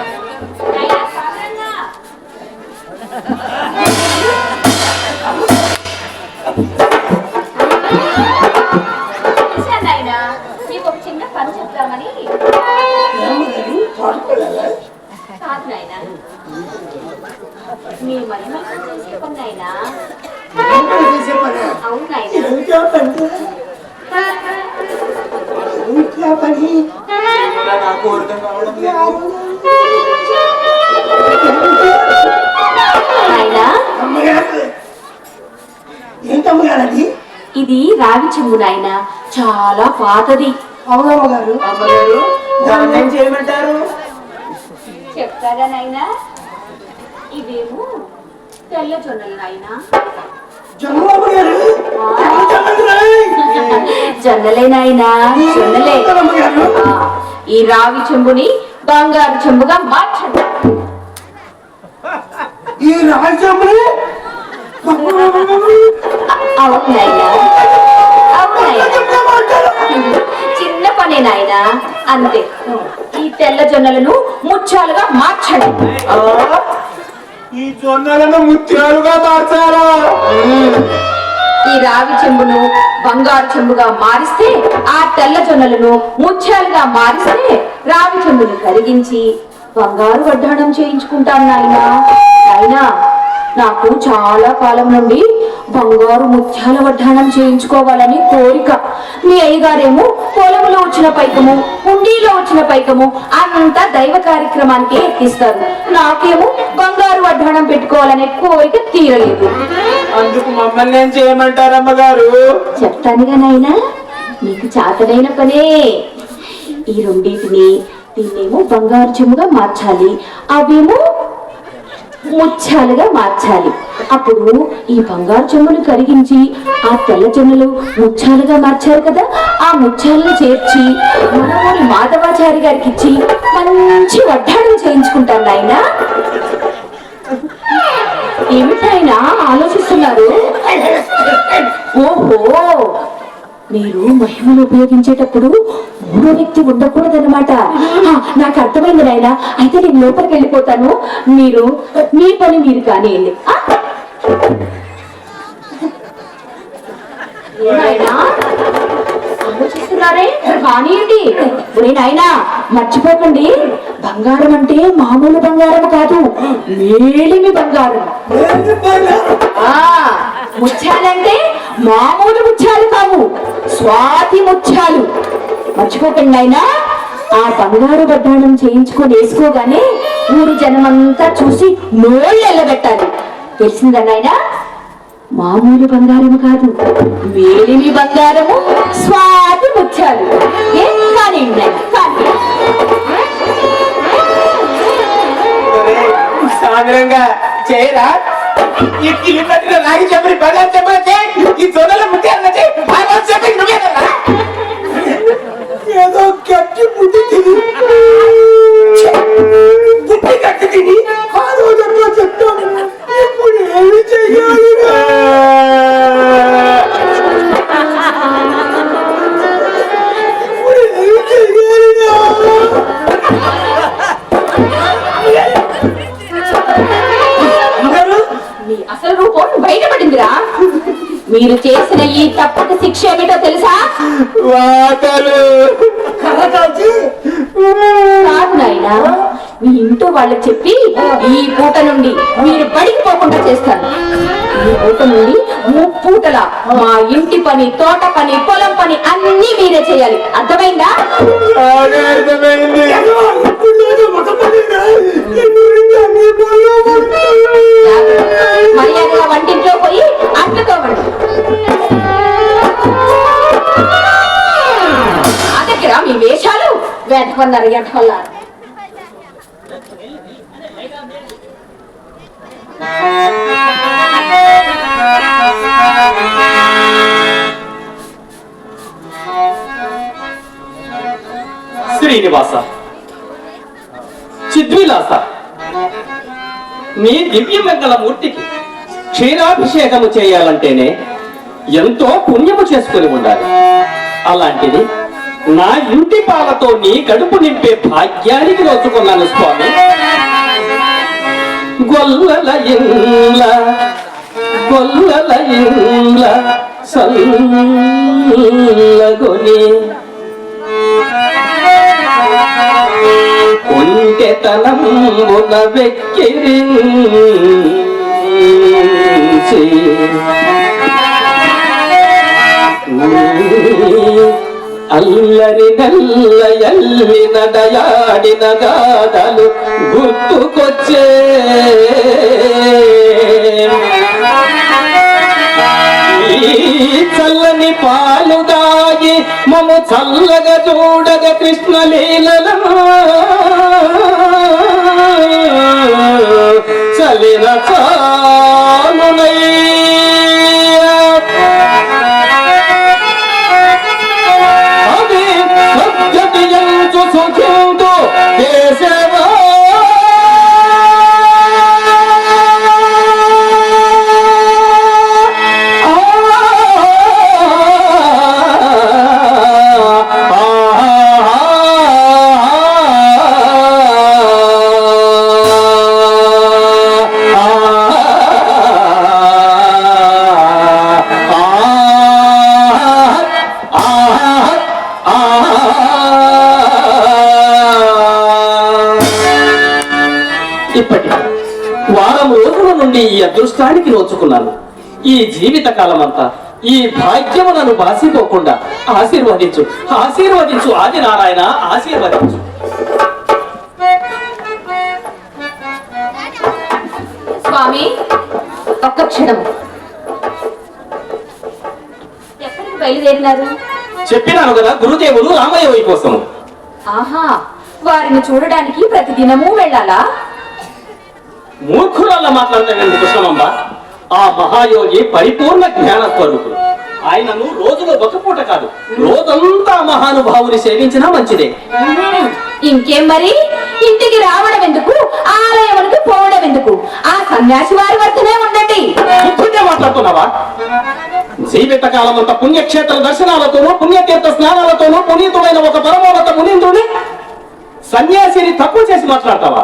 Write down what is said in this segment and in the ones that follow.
감사합니다. నాయన చాలా పాతది. అవునమ్మగారు. అమ్మగారు దాన్ని ఏం చేయమంటారు? చెప్తాగా నాయనా? ఇవేమో తెల్ల జొన్నలు నాయనా. జమ్మగారు జొన్నలే. నాయనా జొన్నలే. ఆ, ఈ రావి చెంబుని బంగారు చెంబుగా మార్చండి. ఈ నాయనా అంతే. ఈ తెల్ల జొన్నలను ముత్యాలుగా మార్చండి. ఈ జొన్నలను ముత్యాలుగా మార్చారా ఈ రావి చెంబును బంగారు చెంబుగా మారిస్తే ఆ తెల్ల జొన్నలను ముత్యాలుగా మారిస్తే రావి చెంబును కరిగించి బంగారు వడ్డాణం చేయించుకుంటాను నాయనా. నాయనా నాకు చాలా కాలం నుండి బంగారు ముత్యాల వడ్డాణం చేయించుకోవాలని కోరిక. మీ అయ్యగారేమో పొలంలో వచ్చిన పైకము హుండీలో వచ్చిన పైకము అంతా దైవ కార్యక్రమానికి ఎక్కిస్తారు నాకేమో బంగారు వడ్డాణం పెట్టుకోవాలనే కోరిక తీరలేదు. అందుకు మమ్మల్ని ఏం చేయమంటారు అమ్మగారు చెప్తానుగా నాయనా నీకు చాతనైన పనే. ఈ రెండింటిని దీన్నేమో బంగారు చెంబుగా మార్చాలి. అవేమో ముత్యాలుగా మార్చాలి. అప్పుడు ఈ బంగారు చెంబును కరిగించి ఆ తెల్ల జొన్నలు ముత్యాలుగా మార్చారు కదా? ఆ ముత్యాలను చేర్చి మనమూరి మాధవాచారి గారికి ఇచ్చి మంచి వడ్డాణం చేయించుకుంటాను నాయనా. ఏమిటైనా ఆలోచిస్తున్నారు? ఓహో! మీరు మహిమను ఉపయోగించేటప్పుడు మూడో వ్యక్తి ఉండకూడదన్నమాట. ఆ, నాకు అర్థమైంది నాయన. అయితే నేను లోపలికి వెళ్ళిపోతాను. మీరు మీ పని మీరు నాయనా? ఆలోచిస్తున్నారే కానివ్వండి. ఒరే నాయనా మర్చిపోకండి. బంగారం అంటే మామూలు బంగారం కాదు మేలిమి బంగారం? ఆ ముత్యాలంటే మామూలు ముత్యాలు కావు స్వాతి ముత్యాలు. మర్చిపోకండి ఆయన ఆ బంగారు వడ్డాణం చేయించుకొని వేసుకోగానే ఊరి జనమంతా చూసి నోళ్ళు ఎల్లబెట్టాలి. తెలిసిందా నాయనా? మామూలు బంగారము కాదు వేలిమి బంగారము స్వాతి ముత్యాలు. ఏం కానీ కానీ. చేయరా? ఈ కిలోమీటర్ రాగి చెప్పని బంగారు చెప్పని ఈ జొన్నల ముత్యాలు చెప్పి వాతలు కర్ర కాల్చి కాదు నాయనా మీ ఇంట్లో వాళ్ళకి చెప్పి ఈ పూట నుండి మీరు బడికి పోకుండా చేస్తాను ఈ పూట నుండి ముప్పూటల మా ఇంటి పని తోట పని పొలం పని అన్ని మీరే చేయాలి. అర్థమైందా? అర్థమైంది. వేషాలు వెంటకొన్నారు శ్రీనివాస చిద్విలాస నీ దివ్యమంగళ మూర్తికి క్షీరాభిషేకము చేయాలంటేనే ఎంతో పుణ్యము చేసుకుని ఉండాలి. అలాంటిది నా ఇంటి పాలతో నీ కడుపు నింపే భాగ్యానికి నోచుకున్నాను స్వామి. గొల్లల ఇండ్ల గొల్లల ఇండ్ల సల్లగొని ఒంటెతనమున వెక్కిరించి అల్లరి నల్ల ఎల్లి నడయాడిన గాథలు గుర్తుకొచ్చే. చల్లని పాలు దాగి మము చల్లగా చూడగ కృష్ణ లీలలో. చలిన చా ఈ అదృష్టానికి నోచుకున్నాను. ఈ జీవిత కాలమంతా ఈ భాగ్యము నన్ను బాసిపోకుండా ఆశీర్వదించు. ఆశీర్వదించు ఆది నారాయణ ఆశీర్వదించు. స్వామి ఒక్క క్షణం. ఎక్కడికి బయలుదేరినారు? చెప్పినాను కదా గురుదేవులు రామయ్య కోసం ఆహా వారిని చూడడానికి ప్రతిదినము వెళ్ళాలా? మూర్ఖురాల్లో మాట్లాడతానండి కృష్ణమ్మ ఆ మహాయోగి పరిపూర్ణ జ్ఞాన స్వరూపుడు. ఆయనను రోజులో ఒక పూట కాదు రోజంతా మహానుభావుని సేవించినా మంచిదే. ఇంకేం మరి? ఇంటికి రావడం ఎందుకు? ఆలయమునికి పోవడం ఎందుకు? ఆ సన్యాసి వారి వద్దనే ఉండండి. బుద్ధుండే మాట్లాడుతున్నావా? జీవిత కాలం అంతా పుణ్యక్షేత్ర దర్శనాలతోనూ పుణ్యతీర్థ స్నానాలతోనూ పునీతుడైన ఒక పరమోన్నత మునీంద్రుని సన్యాసిని తక్కువ చేసి మాట్లాడతావా?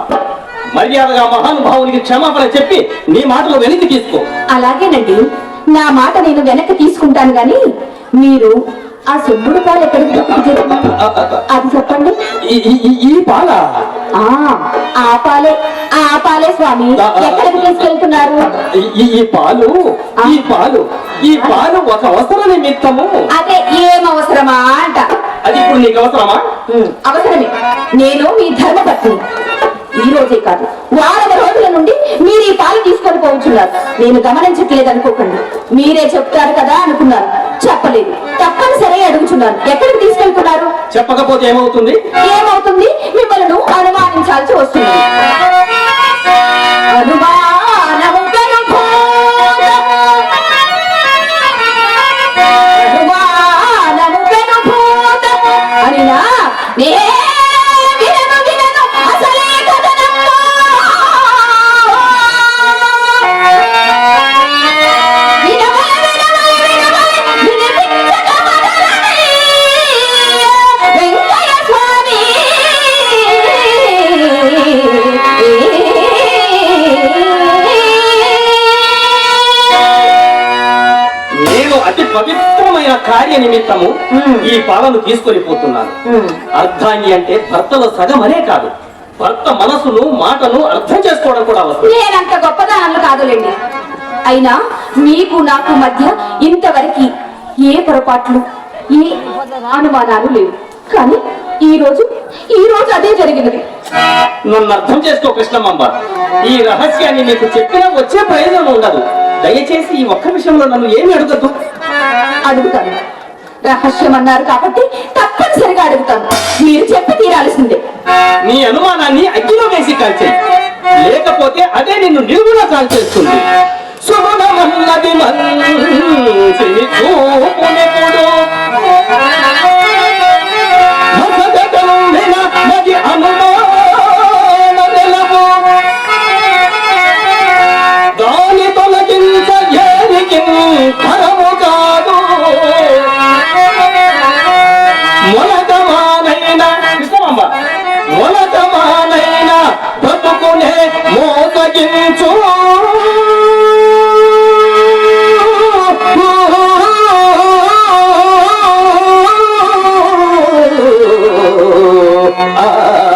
మర్యాదగా మహానుభావునికి క్షమాపణ చెప్పి నీ మాటలు వెనక్కి తీసుకో. అలాగేనండి. నా మాట నేను వెనక్కి తీసుకుంటాను గాని మీరు ఆ సుబ్బుడు పాలు ఎక్కడికి అది చెప్పండి. ఈ- పాల? ఆ ఆ పాలే ఆ పాలే స్వామి. ఎక్కడికి తీసుకెళ్తున్నారు? ఈ- పాలు ఈ పాలు ఈ పాలు ఒక అవసర నిమిత్తము. అదే ఏం అవసరమా అంట. అది ఇప్పుడు నీకు అవసరమా? అవసరమే. నేను మీ ధర్మపత్ని. ఈ రోజే కాదు వారం రోజుల నుండి మీరు ఈ పాలు తీసుకొని పోవచ్చున్నారు నేను గమనించట్లేదు అనుకోకండి. మీరే చెప్తారు కదా అనుకున్నాను చెప్పలేదు. తప్పనిసరి అడుగుచున్నాను. ఎక్కడికి తీసుకెళ్తున్నారు? చెప్పకపోతే ఏమవుతుంది? ఏమవుతుంది? మిమ్మల్ని అనుమానించాల్సి వస్తుంది. అతి పవిత్రమైన కార్య నిమిత్తము. ఈ పాలను తీసుకొని పోతున్నాను అర్ధాంగి అంటే భర్తలో సగమనే కాదు. భర్త మనసును మాటను అర్థం చేసుకోవడం కూడా అవసరం. నేనంత గొప్పదానాలు కాదులేండి. అయినా మీకు నాకు మధ్య ఇంతవరకు ఏ పొరపాట్లు ఏ అనుమానాలు లేవు. కానీ ఈ రోజు ఈ రోజు అదే జరిగినది. నన్ను అర్థం చేసుకో కృష్ణమ్మ. ఈ రహస్యాన్ని నీకు చెప్పినా వచ్చే ప్రయోజనం ఉండదు. దయచేసి ఈ ఒక్క విషయంలో నన్ను ఏమి అడగద్దు? అడుగుతాను. రహస్యం అన్నారు కాబట్టి తప్పనిసరిగా అడుగుతాను. మీరు చెప్పి తీరాల్సిందే. నీ అనుమానాన్ని అగ్గిలో వేసి కాల్చే లేకపోతే అదే నిన్ను నిలువున కాల్చేస్తుంది. శుభమన్నది మంచిని Ah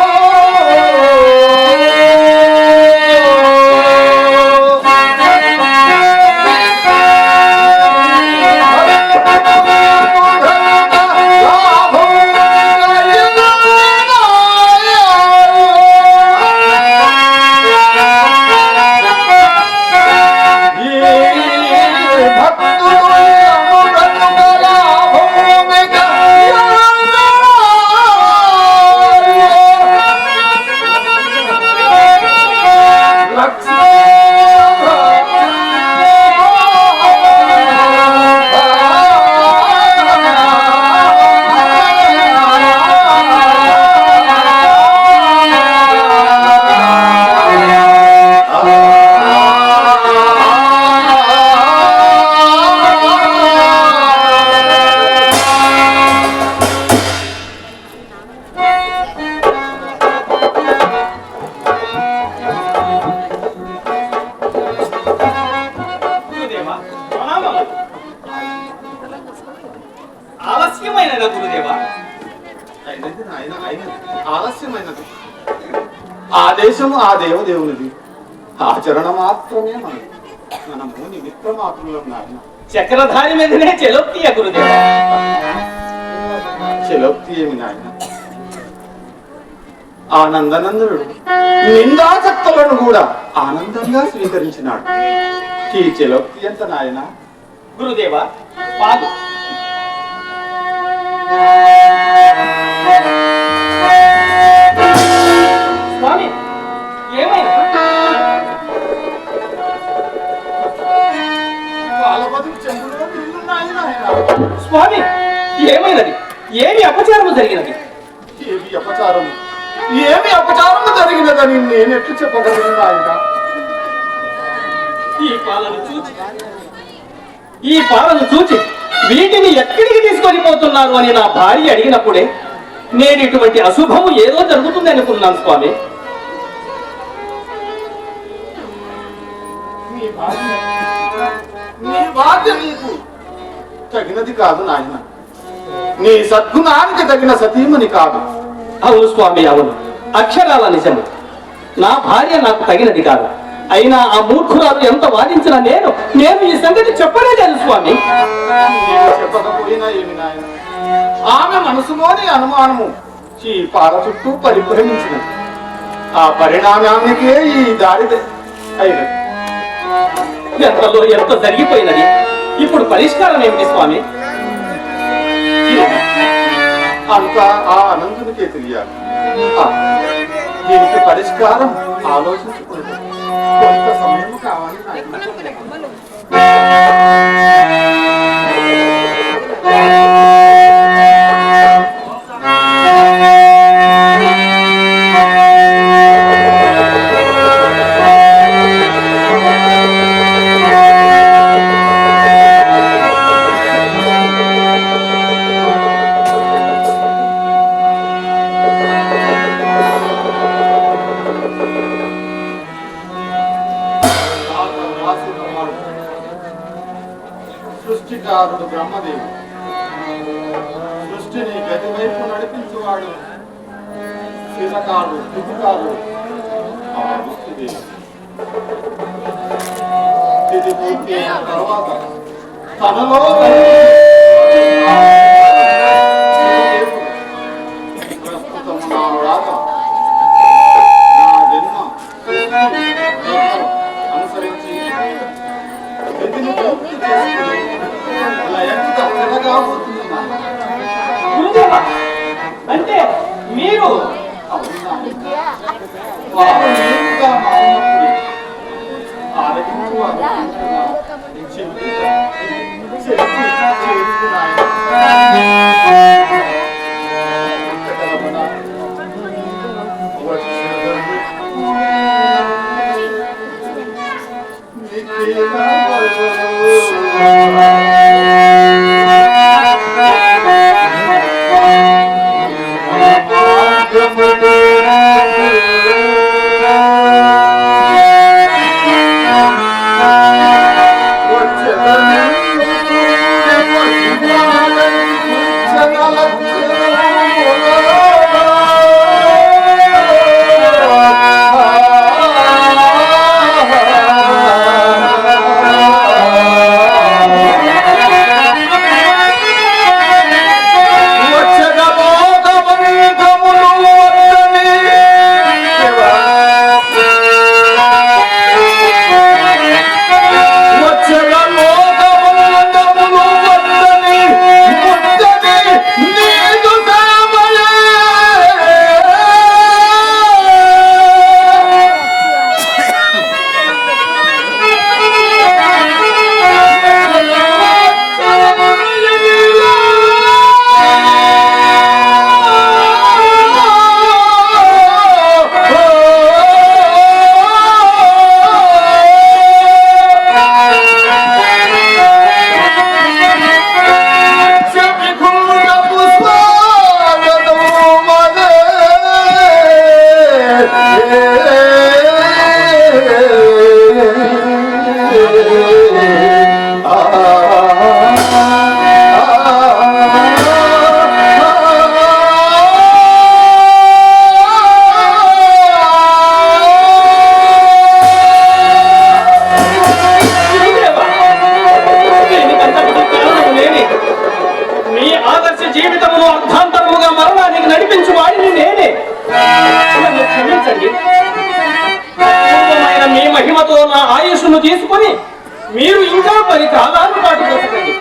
ఆదేశము ఆ దేవదేవునిది ఆచరణ మాత్రమే మనది. మనము నిమిత్త మాత్రులం నాయన చక్రధారి మీదనే గురుదేవా? చెలోక్తి ఏమి నాయన ఆనందనందనుడు నిందాసక్తులను కూడా ఆనందంగా స్వీకరించినాడు. ఈ చెలోక్తి ఎంత నాయన? గురుదేవా పాలు స్వామి ఏమైనది? ఏమి అపచారము జరిగినది? ఏమి అపచారం ఏమి అపచారము జరిగినదని నేనెట్లు చెప్పగలను నాయన ఈ పాలను చూచి ఈ పాలను చూచి వీటిని ఎక్కడికి తీసుకొని పోతున్నారు అని నా భార్య అడిగినప్పుడే నేను ఇటువంటి అశుభము ఏదో జరుగుతుంది అనుకున్నాను స్వామి. నీ బాధ్య నీకు? తగినది కాదు నాయన. నీ సద్గుణానికి తగిన సతీమని కాదు. అవును స్వామి అవును. అక్షరాల నిజము. నా భార్య నాకు తగినది కాదు. అయినా ఆ మూర్ఖురాలు ఎంత వాదించినా నేను నేను ఈ సంగతి చెప్పలేదు స్వామి. నేను చెప్పకపోయినా ఏమి నాయన? ఆమె మనసులోని అనుమానము ఈ పాల చుట్టూ పరిభ్రమించినది. ఆ పరిణామానికే ఈ దారి అయినది. ఎంతలో ఎంత జరిగిపోయినది? ఇప్పుడు పరిష్కారం ఏమిటి స్వామి? అంతా ఆ అనంతునికే తెలియాలి. దీనికి పరిష్కారం ఆలోచించుకుంటే కొంత సమయం కావాలి దృష్టిని గతి వైపు నడిపించువాడు. శిలకాడు స్థితికారుడు ఆ స్థితి పూర్తి అయిన తర్వాత తనలో 아, 네, 이거 봐. 아, 네, 이거 봐. క్షమించండి మీ మహిమతో నా ఆయుష్ను తీసుకొని మీరు ఇంకా పది కాలాలు పాటు బ్రతకండి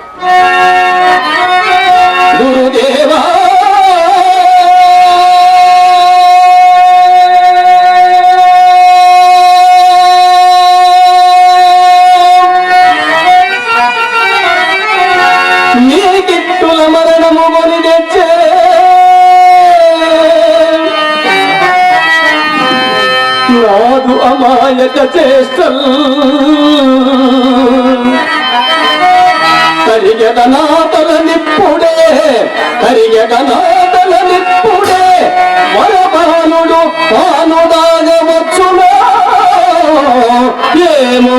గురుదేవా నాదు అమాయక చేష్టల్ కరిగెదనాతల నిప్పుడే కరిగెదనాతల నిప్పుడే వరబానుడు పానుడాగవచ్చునో ఏమో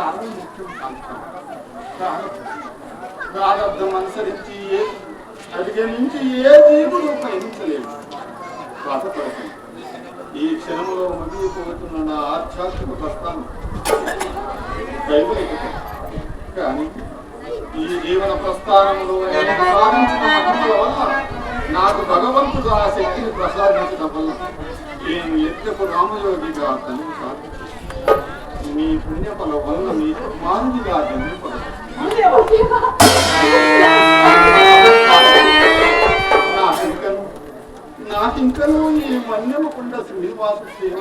కారణం ముఖ్యం ప్రారంభం అనుసరించి ఏ నుంచి ఏ జీవుడు పయనించలేదు బాధపడకండి ఈ క్షణంలో ముగిపోతున్న నా ఆధ్యాత్మిక ప్రస్థానం. కానీ ఈ జీవన ప్రస్థానంలో నేను సాధించిన మహిమల వల్ల నాకు భగవంతుడు ఆ శక్తిని ప్రసాదించడం వల్ల నేను ఎత్తపు రామయోగిగా తల్లి సాధించాను మీ పుణ్యఫల వల్ల మీకు మానవిగా జన్మపడదు నాకింకను ఈ మన్యమకుండ శ్రీనివాస సేవ